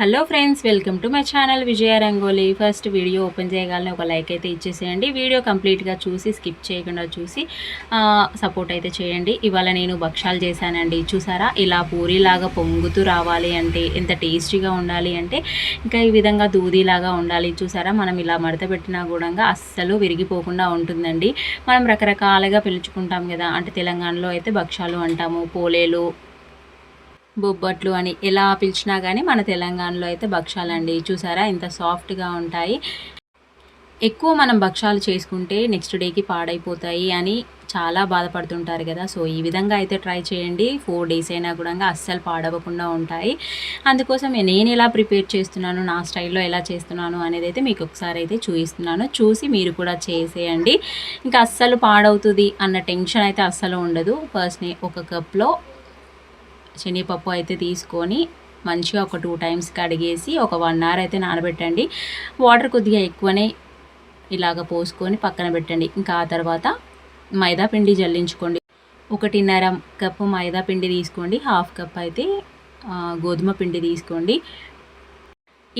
Hello friends welcome to my channel Vijaya Rangoli first video open చేయగానే ఒక like అయితే ఇచ్చేసేయండి. వీడియో కంప్లీట్గా చూసి స్కిప్ చేయకుండా చూసి సపోర్ట్ అయితే చేయండి. ఇవాళ నేను భక్షాలు చేశానండి. చూసారా? ఇలా పూరిలాగా పొంగుతూ రావాలి అంటే ఎంత టేస్టీగా ఉండాలి అంటే ఇంకా ఈ విధంగా దూదిలాగా ఉండాలి. చూసారా? మనం ఇలా మడత పెట్టినా కూడా అస్సలు విరిగిపోకుండా ఉంటుందండి. మనం రకరకాలుగా పిలుచుకుంటాం కదా. అంటే తెలంగాణలో అయితే భక్షాలు అంటాము. పోలేలు బొబ్బట్లు అని ఎలా పిలిచినా కానీ మన తెలంగాణలో అయితే భక్షాలండి చూసారా? ఇంత సాఫ్ట్గా ఉంటాయి. ఎక్కువ మనం భక్షాలు చేసుకుంటే నెక్స్ట్ డేకి పాడైపోతాయి అని చాలా బాధపడుతుంటారు కదా. సో ఈ విధంగా అయితే ట్రై చేయండి. ఫోర్ డేస్ అయినా కూడా అస్సలు పాడవకుండా ఉంటాయి. అందుకోసం నేను ఎలా ప్రిపేర్ చేస్తున్నాను నా స్టైల్లో ఎలా చేస్తున్నాను అనేది అయితే మీకు ఒకసారి అయితే చూపిస్తున్నాను. చూసి మీరు కూడా చేసేయండి. ఇంకా అస్సలు పాడవుతుంది అన్న టెన్షన్ అయితే అస్సలు ఉండదు. ఫస్ట్ ఒక కప్లో శనగపప్పు అయితే తీసుకొని మంచిగా ఒక టూ టైమ్స్ కడిగేసి ఒక వన్ అవర్ అయితే నానబెట్టండి. వాటర్ కొద్దిగా ఎక్కువనే ఇలాగ పోసుకొని పక్కన పెట్టండి. ఇంకా ఆ తర్వాత మైదా పిండి జల్లించుకోండి. ఒకటిన్నర కప్పు మైదా పిండి తీసుకోండి. హాఫ్ కప్ అయితే గోధుమ పిండి తీసుకోండి.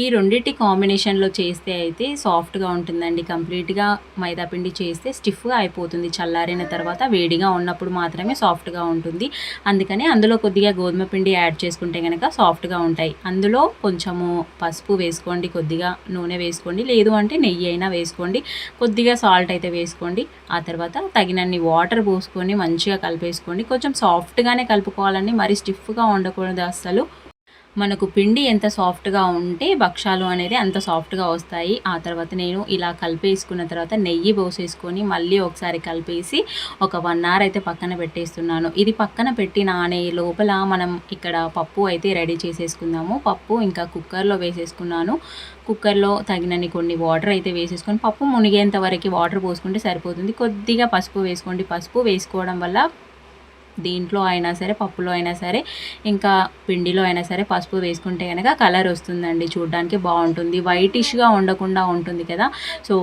ఈ రెండింటి కాంబినేషన్లో చేస్తే అయితే సాఫ్ట్గా ఉంటుందండి. కంప్లీట్గా మైదాపిండి చేస్తే స్టిఫ్గా అయిపోతుంది. చల్లారిన తర్వాత వేడిగా ఉన్నప్పుడు మాత్రమే సాఫ్ట్గా ఉంటుంది. అందుకని అందులో కొద్దిగా గోధుమ పిండి యాడ్ చేసుకుంటే కనుక సాఫ్ట్గా ఉంటాయి. అందులో కొంచెము పసుపు వేసుకోండి కొద్దిగా నూనె వేసుకోండి లేదు అంటే నెయ్యి అయినా వేసుకోండి కొద్దిగా సాల్ట్ అయితే వేసుకోండి. ఆ తర్వాత తగినన్ని వాటర్ పోసుకొని మంచిగా కలిపేసుకోండి. కొంచెం సాఫ్ట్గానే కలుపుకోవాలండి. మరి స్టిఫ్గా ఉండకూడదు అస్సలు. మనకు పిండి ఎంత సాఫ్ట్గా ఉంటే భక్షాలు అనేది అంత సాఫ్ట్గా వస్తాయి. ఆ తర్వాత నేను ఇలా కలిపేసుకున్న తర్వాత నెయ్యి పోసేసుకొని మళ్ళీ ఒకసారి కలిపేసి ఒక వన్ అవర్ అయితే పక్కన పెట్టేస్తున్నాను. ఇది పక్కన పెట్టి నానే లోపల మనం ఇక్కడ పప్పు అయితే రెడీ చేసేసుకుందాము. పప్పు ఇంకా కుక్కర్లో వేసేసుకున్నాను. కుక్కర్లో తగినన్ని కొన్ని వాటర్ అయితే వేసేసుకొని పప్పు మునిగేంత వరకు వాటర్ పోసుకుంటే సరిపోతుంది. కొద్దిగా పసుపు వేసుకోండి. పసుపు వేసుకోవడం వల్ల దీంట్లో అయినా సరే పప్పులో అయినా సరే ఇంకా పిండిలో అయినా సరే పసుపు వేసుకుంటే కనుక కలర్ వస్తుందండి చూడడానికి బాగుంటుంది. వైటిష్గా ఉండకుండా ఉంటుంది కదా. సో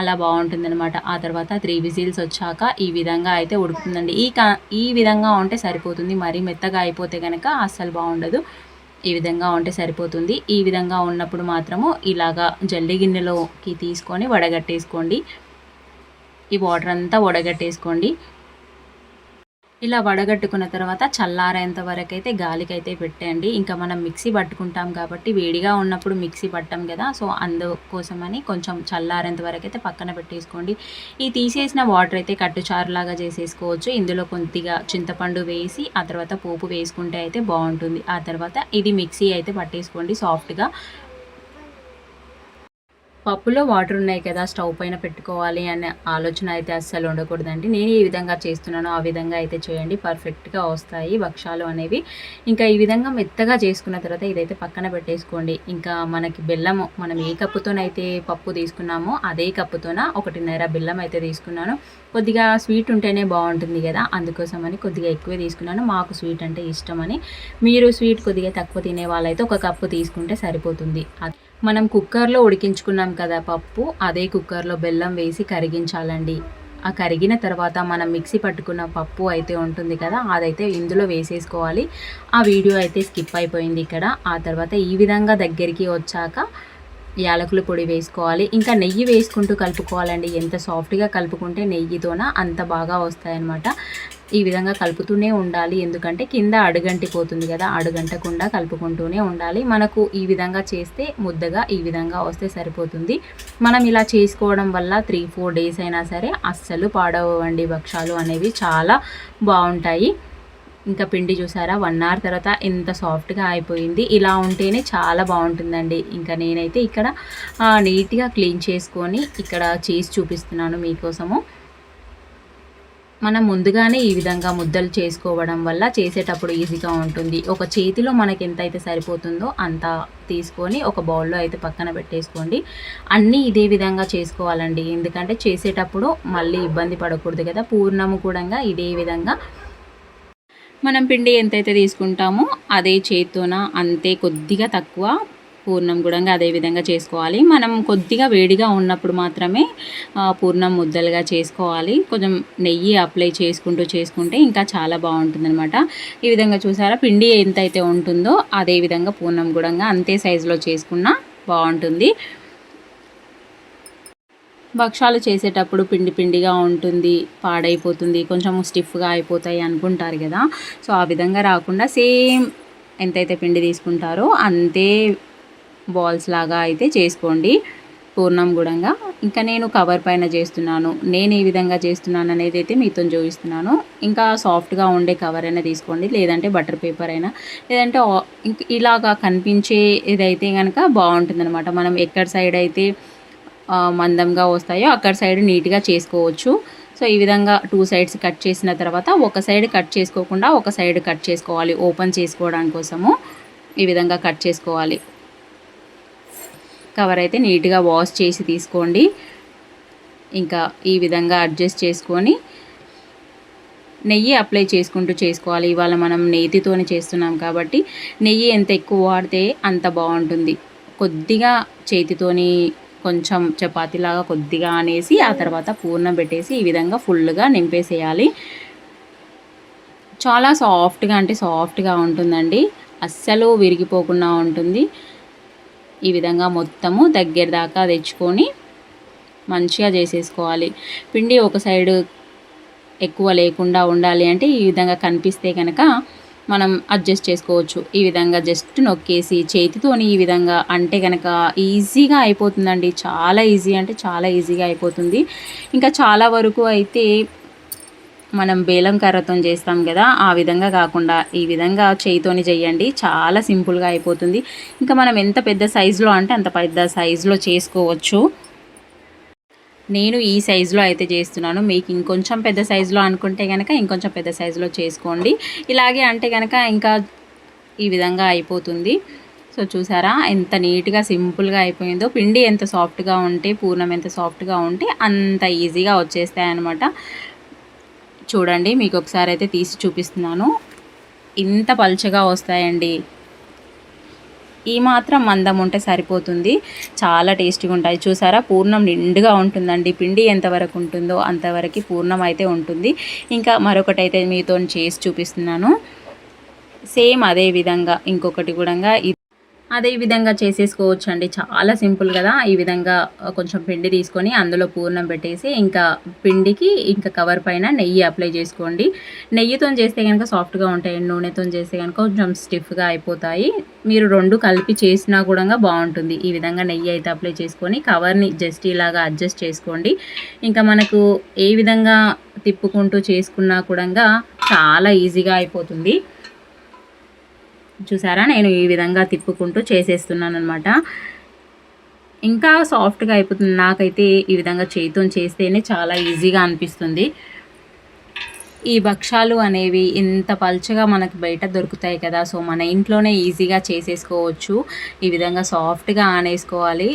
అలా బాగుంటుంది అనమాట ఆ తర్వాత త్రీ విజిల్స్ వచ్చాక ఈ విధంగా అయితే ఉడుకుతుందండి. ఈ కా ఈ విధంగా ఉంటే సరిపోతుంది. మరీ మెత్తగా అయిపోతే కనుక అస్సలు బాగుండదు. ఈ విధంగా ఉంటే సరిపోతుంది. ఈ విధంగా ఉన్నప్పుడు మాత్రము ఇలాగా జల్లి గిన్నెలోకి తీసుకొని వడగట్టేసుకోండి. ఈ వాటర్ అంతా వడగట్టేసుకోండి. ఇలా వడగట్టుకున్న తర్వాత చల్లారేంత వరకు అయితే గాలికి అయితే పెట్టండి. ఇంకా మనం మిక్సీ పట్టుకుంటాం కాబట్టి వేడిగా ఉన్నప్పుడు మిక్సీ పట్టాం కదా. సో అందుకోసమని కొంచెం చల్లారేంత వరకు అయితే పక్కన పెట్టేసుకోండి. ఈ తీసేసిన వాటర్ అయితే కట్టుచారులాగా చేసేసుకోవచ్చు. ఇందులో కొద్దిగా చింతపండు వేసి ఆ తర్వాత పోపు వేసుకుంటే అయితే బాగుంటుంది. ఆ తర్వాత ఇది మిక్సీ అయితే పట్టేసుకోండి సాఫ్ట్గా. పప్పులో వాటర్ ఉన్నాయి కదా స్టవ్ పైన పెట్టుకోవాలి అనే ఆలోచన అయితే అస్సలు ఉండకూడదండి. నేను ఈ విధంగా చేస్తున్నానో ఆ విధంగా అయితే చేయండి పర్ఫెక్ట్గా వస్తాయి భక్షాలు అనేవి. ఇంకా ఈ విధంగా మెత్తగా చేసుకున్న తర్వాత ఇదైతే పక్కన పెట్టేసుకోండి. ఇంకా మనకి బెల్లము మనం ఏ కప్పుతోనైతే పప్పు తీసుకున్నామో అదే కప్పుతోన ఒకటిన్నర బెల్లం అయితే తీసుకున్నాను. కొద్దిగా స్వీట్ ఉంటేనే బాగుంటుంది కదా అందుకోసమని కొద్దిగా ఎక్కువే తీసుకున్నాను. మాకు స్వీట్ అంటే ఇష్టమని. మీరు స్వీట్ కొద్దిగా తక్కువ తినే వాళ్ళైతే ఒక కప్పు తీసుకుంటే సరిపోతుంది. మనం కుక్కర్లో ఉడికించుకున్నాం కదా పప్పు అదే కుక్కర్లో బెల్లం వేసి కరిగించాలండి. ఆ కరిగిన తర్వాత మనం మిక్సీ పట్టుకున్న పప్పు అయితే ఉంటుంది కదా అదైతే ఇందులో వేసేసుకోవాలి. ఆ వీడియో అయితే స్కిప్ అయిపోయింది ఇక్కడ. ఆ తర్వాత ఈ విధంగా దగ్గరికి వచ్చాక యాలకుల పొడి వేసుకోవాలి. ఇంకా నెయ్యి వేసుకుంటూ కలుపుకోవాలండి. ఎంత సాఫ్ట్గా కలుపుకుంటే నెయ్యితోన అంత బాగా వస్తాయన్నమాట. ఈ విధంగా కలుపుతూనే ఉండాలి. ఎందుకంటే కింద అడుగంటిపోతుంది కదా అడుగంటకుండా కలుపుకుంటూనే ఉండాలి. మనకు ఈ విధంగా చేస్తే ముద్దగా ఈ విధంగా వస్తే సరిపోతుంది. మనం ఇలా చేసుకోవడం వల్ల త్రీ ఫోర్ డేస్ అయినా సరే అస్సలు పాడవండి భక్షాలు అనేవి చాలా బాగుంటాయి. ఇంకా పిండి చూసారా? వన్ అవర్ తర్వాత ఎంత సాఫ్ట్గా అయిపోయింది. ఇలా ఉంటేనే చాలా బాగుంటుందండి. ఇంకా నేనైతే ఇక్కడ నీట్గా క్లీన్ చేసుకొని ఇక్కడ చేసి చూపిస్తున్నాను మీకోసము. మనం ముందుగానే ఈ విధంగా ముద్దలు చేసుకోవడం వల్ల చేసేటప్పుడు ఈజీగా ఉంటుంది. ఒక చేతిలో మనకి ఎంత అయితే సరిపోతుందో అంత తీసుకొని ఒక బౌల్లో అయితే పక్కన పెట్టేసుకోండి. అన్నీ ఇదే విధంగా చేసుకోవాలండి. ఎందుకంటే చేసేటప్పుడు మళ్ళీ ఇబ్బంది పడకూడదు కదా. పూర్ణము కూడా ఇదే విధంగా మనం పిండి ఎంతైతే తీసుకుంటామో అదే చేత్తోన అంతే కొద్దిగా తక్కువ పూర్ణం కూడా అదే విధంగా చేసుకోవాలి. మనం కొద్దిగా వేడిగా ఉన్నప్పుడు మాత్రమే పూర్ణం ముద్దలుగా చేసుకోవాలి. కొంచెం నెయ్యి అప్లై చేసుకుంటూ చేసుకుంటే ఇంకా చాలా బాగుంటుందన్నమాట. ఈ విధంగా చూసారా పిండి ఎంతైతే ఉంటుందో అదే విధంగా పూర్ణం కూడా అంతే సైజులో చేసుకున్నా బాగుంటుంది. భక్షాలు చేసేటప్పుడు పిండి పిండిగా ఉంటుంది పాడైపోతుంది కొంచెం స్టిఫ్గా అయిపోతాయి అనుకుంటారు కదా. సో ఆ విధంగా రాకుండా సేమ్ ఎంతైతే పిండి తీసుకుంటారో అంతే బాల్స్ లాగా అయితే చేసుకోండి. పూర్ణం గుడంగా. ఇంకా నేను కవర్ పైన చేస్తున్నాను. నేను ఏ విధంగా చేస్తున్నాను అనేది అయితే మీతో చూపిస్తున్నాను. ఇంకా సాఫ్ట్గా ఉండే కవర్ అయినా తీసుకోండి. లేదంటే బటర్ పేపర్ అయినా. లేదంటే ఇలాగా కనిపించే ఇదైతే కనుక బాగుంటుంది అనమాట మనం ఎక్కడ సైడ్ అయితే మందంగా వస్తాయో అక్కడ సైడ్ నీట్గా చేసుకోవచ్చు. సో ఈ విధంగా టూ సైడ్స్ కట్ చేసిన తర్వాత ఒక సైడ్ కట్ చేసుకోకుండా ఒక సైడ్ కట్ చేసుకోవాలి ఓపెన్ చేసుకోవడానికి కోసము. ఈ విధంగా కట్ చేసుకోవాలి. కవర్ అయితే నీట్గా వాష్ చేసి తీసుకోండి. ఇంకా ఈ విధంగా అడ్జస్ట్ చేసుకొని నెయ్యి అప్లై చేసుకుంటూ చేసుకోవాలి. ఇవాళ మనం నెయ్యితోనే చేస్తున్నాం కాబట్టి నెయ్యి ఎంత ఎక్కువ వాడితే అంత బాగుంటుంది. కొద్దిగా చేతితోని కొంచెం చపాతీలాగా కొద్దిగా అనేసి ఆ తర్వాత పూర్ణం పెట్టేసి ఈ విధంగా ఫుల్గా నింపేసేయాలి. చాలా సాఫ్ట్గా అంటే సాఫ్ట్గా ఉంటుందండి. అస్సలు విరిగిపోకుండా ఉంటుంది. ఈ విధంగా మొత్తము దగ్గర దాకా తెచ్చుకొని మంచిగా చేసేసుకోవాలి. పిండి ఒక సైడు ఎక్కువ లేకుండా ఉండాలి అంటే ఈ విధంగా కనిపిస్తే కనుక మనం అడ్జస్ట్ చేసుకోవచ్చు. ఈ విధంగా జస్ట్ నొక్కేసి చేతితోని ఈ విధంగా అంటే కనుక ఈజీగా అయిపోతుందండి. చాలా ఈజీ అంటే చాలా ఈజీగా అయిపోతుంది. ఇంకా చాలా వరకు అయితే మనం బేలం కర్రతో చేస్తాం కదా ఆ విధంగా కాకుండా ఈ విధంగా చేయితోని చేయండి. చాలా సింపుల్గా అయిపోతుంది. ఇంకా మనం ఎంత పెద్ద సైజులో అంటే అంత పెద్ద సైజులో చేసుకోవచ్చు. నేను ఈ సైజులో అయితే చేస్తున్నాను. మీకు ఇంకొంచెం పెద్ద సైజులో అనుకుంటే కనుక ఇంకొంచెం పెద్ద సైజులో చేసుకోండి. ఇలాగే అంటే కనుక ఇంకా ఈ విధంగా అయిపోతుంది. సో చూసారా? ఎంత నీట్గా సింపుల్గా అయిపోయిందో. పిండి ఎంత సాఫ్ట్గా ఉంటే పూర్ణం ఎంత సాఫ్ట్గా ఉంటే అంత ఈజీగా వచ్చేస్తాయి అనమాట చూడండి మీకు ఒకసారి అయితే తీసి చూపిస్తున్నాను. ఇంత పలుచగా వస్తాయండి. ఈ మాత్రం మందం ఉంటే సరిపోతుంది. చాలా టేస్టీగా ఉంటాయి. చూసారా? పూర్ణం నిండుగా ఉంటుందండి. పిండి ఎంతవరకు ఉంటుందో అంతవరకు పూర్ణం అయితే ఉంటుంది. ఇంకా మరొకటి అయితే మీతో చేసి చూపిస్తున్నాను. సేమ్ అదే విధంగా ఇంకొకటి కూడా అదే విధంగా చేసేసుకోవచ్చు అండి చాలా సింపుల్ కదా. ఈ విధంగా కొంచెం పిండి తీసుకొని అందులో పూర్ణం పెట్టేసి ఇంకా పిండికి ఇంకా కవర్ పైన నెయ్యి అప్లై చేసుకోండి. నెయ్యితో చేస్తే కనుక సాఫ్ట్గా ఉంటాయి నూనెతో చేస్తే కనుక కొంచెం స్టిఫ్గా అయిపోతాయి. మీరు రెండు కలిపి చేసినా కూడా బాగుంటుంది. ఈ విధంగా నెయ్యి అయితే అప్లై చేసుకొని కవర్ని జస్ట్ ఇలాగా అడ్జస్ట్ చేసుకోండి. ఇంకా మనకు ఏ విధంగా తిప్పుకుంటూ చేసుకున్నా కూడా చాలా ఈజీగా అయిపోతుంది. చూసారా? నేను ఈ విధంగా తిప్పుకుంటూ చేసేస్తున్నాను అనమాట ఇంకా సాఫ్ట్గా అయిపోతుంది. నాకైతే ఈ విధంగా చేతితో చేస్తేనే చాలా ఈజీగా అనిపిస్తుంది. ఈ భక్షాలు అనేవి ఇంత పల్చగా మనకు బయట దొరుకుతాయి కదా సో మన ఇంట్లోనే ఈజీగా చేసేసుకోవచ్చు. ఈ విధంగా సాఫ్ట్గా ఆనేసుకోవాలి.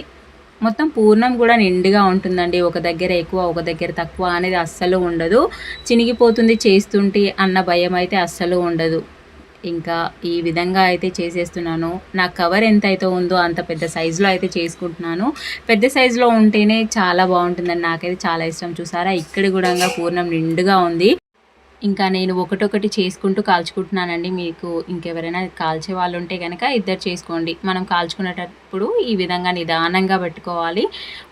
మొత్తం పూర్ణం కూడా నిండుగా ఉంటుందండి. ఒక దగ్గర ఎక్కువ ఒక దగ్గర తక్కువ అనేది అస్సలు ఉండదు. చినిగిపోతుంది చేస్తుంటే అన్న భయం అయితే అస్సలు ఉండదు. ఇంకా ఈ విధంగా అయితే చేసేస్తున్నాను. నా కవర్ ఎంత అయితే ఉందో అంత పెద్ద సైజులో అయితే చేసుకుంటున్నాను. పెద్ద సైజులో ఉంటేనే చాలా బాగుంటుందని నాకైతే చాలా ఇష్టం. చూసారా? ఇక్కడ కూడా పూర్ణం నిండుగా ఉంది. ఇంకా నేను ఒకటొకటి చేసుకుంటూ కాల్చుకుంటున్నానండి. మీకు ఇంకెవరైనా కాల్చే వాళ్ళు ఉంటే కనుక ఇద్దరు చేసుకోండి. మనం కాల్చుకునేటప్పుడు ఈ విధంగా నిదానంగా పెట్టుకోవాలి.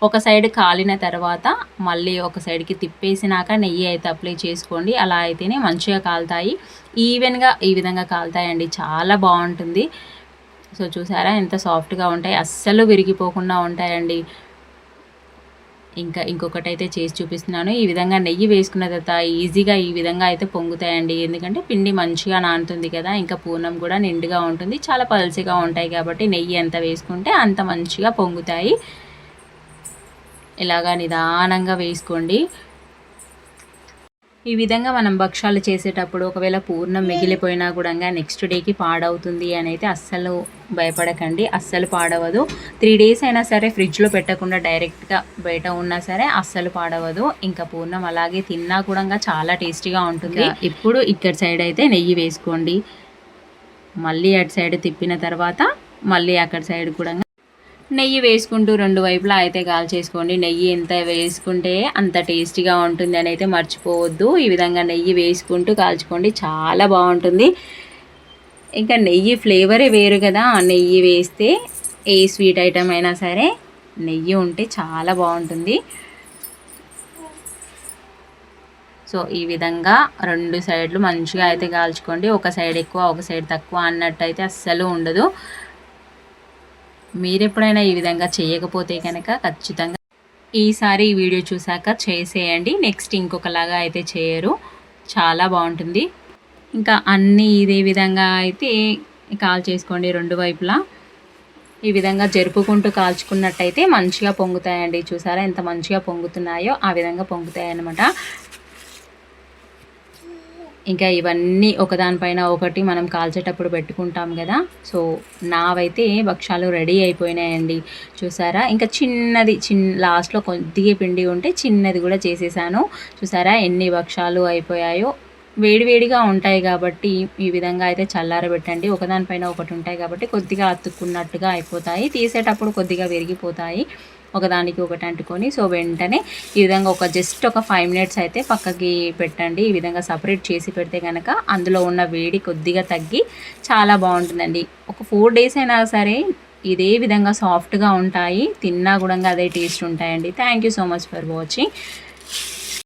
ఒక సైడ్ కాలిన తర్వాత మళ్ళీ ఒక సైడ్కి తిప్పేసినాక నెయ్యి అయితే అప్లై చేసుకోండి. అలా అయితేనే మంచిగా కాలుతాయి. ఈవెన్గా ఈ విధంగా కాలుతాయండి. చాలా బాగుంటుంది. సో చూసారా ఎంత సాఫ్ట్గా ఉంటాయి. అస్సలు విరిగిపోకుండా ఉంటాయండి. ఇంకా ఇంకొకటి అయితే చేసి చూపిస్తున్నాను. ఈ విధంగా నెయ్యి వేసుకున్న తర్వాత ఈజీగా ఈ విధంగా అయితే పొంగుతాయండి. ఎందుకంటే పిండి మంచిగా నానుతుంది కదా ఇంకా పూర్ణం కూడా నిండుగా ఉంటుంది. చాలా పల్చగా ఉంటాయి కాబట్టి నెయ్యి ఎంత వేసుకుంటే అంత మంచిగా పొంగుతాయి. ఇలాగా నిదానంగా వేసుకోండి. ఈ విధంగా మనం భక్షాలు చేసేటప్పుడు ఒకవేళ పూర్ణం మిగిలిపోయినా కూడా నెక్స్ట్ డేకి పాడవుతుంది అని అయితే అస్సలు భయపడకండి. అస్సలు పాడవదు. త్రీ డేస్ అయినా సరే ఫ్రిడ్జ్లో పెట్టకుండా డైరెక్ట్గా బయట ఉన్నా సరే అస్సలు పాడవదు. ఇంకా పూర్ణం అలాగే తిన్నా కూడా చాలా టేస్టీగా ఉంటుంది. ఇప్పుడు ఇక్కడ సైడ్ అయితే నెయ్యి వేసుకోండి. మళ్ళీ అటు సైడ్ తిప్పిన తర్వాత మళ్ళీ అక్కడ సైడ్ కూడా నెయ్యి వేసుకుంటూ రెండు వైపులా అయితే కాల్చేసుకోండి నెయ్యి ఎంత వేసుకుంటే అంత టేస్టీగా ఉంటుంది అని అయితే మర్చిపోవద్దు. ఈ విధంగా నెయ్యి వేసుకుంటూ కాల్చుకోండి. చాలా బాగుంటుంది. ఇంకా నెయ్యి ఫ్లేవరే వేరు కదా. ఆ నెయ్యి వేస్తే ఏ స్వీట్ ఐటమ్ అయినా సరే నెయ్యి ఉంటే చాలా బాగుంటుంది. సో ఈ విధంగా రెండు సైడ్లు మంచిగా అయితే కాల్చుకోండి. ఒక సైడ్ ఎక్కువ ఒక సైడ్ తక్కువ అన్నట్టు అయితే అస్సలు ఉండదు. మీరు ఎప్పుడైనా ఈ విధంగా చేయకపోతే కనుక ఖచ్చితంగా ఈసారి ఈ వీడియో చూసాక చేసేయండి. నెక్స్ట్ ఇంకొకలాగా అయితే చేయరు. చాలా బాగుంటుంది. ఇంకా అన్నీ ఇదే విధంగా అయితే కాల్ చేసుకోండి రెండు వైపులా. ఈ విధంగా జరుపుకుంటూ కాల్చుకున్నట్టయితే మంచిగా పొంగుతాయండి. చూసారా ఎంత మంచిగా పొంగుతున్నాయో ఆ విధంగా పొంగుతాయి అన్నమాట ఇంకా ఇవన్నీ ఒకదానిపైన ఒకటి మనం కాల్చేటప్పుడు పెట్టుకుంటాం కదా. సో నావైతే భక్షాలు రెడీ అయిపోయినాయండి. చూసారా? ఇంకా చిన్నది చిన్న లాస్ట్లో కొద్దిగా పిండి ఉంటే చిన్నది కూడా చేసేసాను. చూసారా? ఎన్ని భక్షాలు అయిపోయాయో. వేడివేడిగా ఉంటాయి కాబట్టి ఈ విధంగా అయితే చల్లారబెట్టండి. ఒకదానిపైన ఒకటి ఉంటాయి కాబట్టి కొద్దిగా అతుక్కున్నట్టుగా అయిపోతాయి. తీసేటప్పుడు కొద్దిగా విరిగిపోతాయి. ఒకదానికి ఒకటి అంటుకొని సో వెంటనే ఈ విధంగా ఒక జస్ట్ ఒక ఫైవ్ మినిట్స్ అయితే పక్కకి పెట్టండి. ఈ విధంగా సపరేట్ చేసి పెడితే కనుక అందులో ఉన్న వేడి కొద్దిగా తగ్గి చాలా బాగుంటుందండి. ఒక ఫోర్ డేస్ అయినా సరే ఇదే విధంగా సాఫ్ట్గా ఉంటాయి. తిన్నా కూడా అదే టేస్ట్ ఉంటాయండి. Thank you so much for watching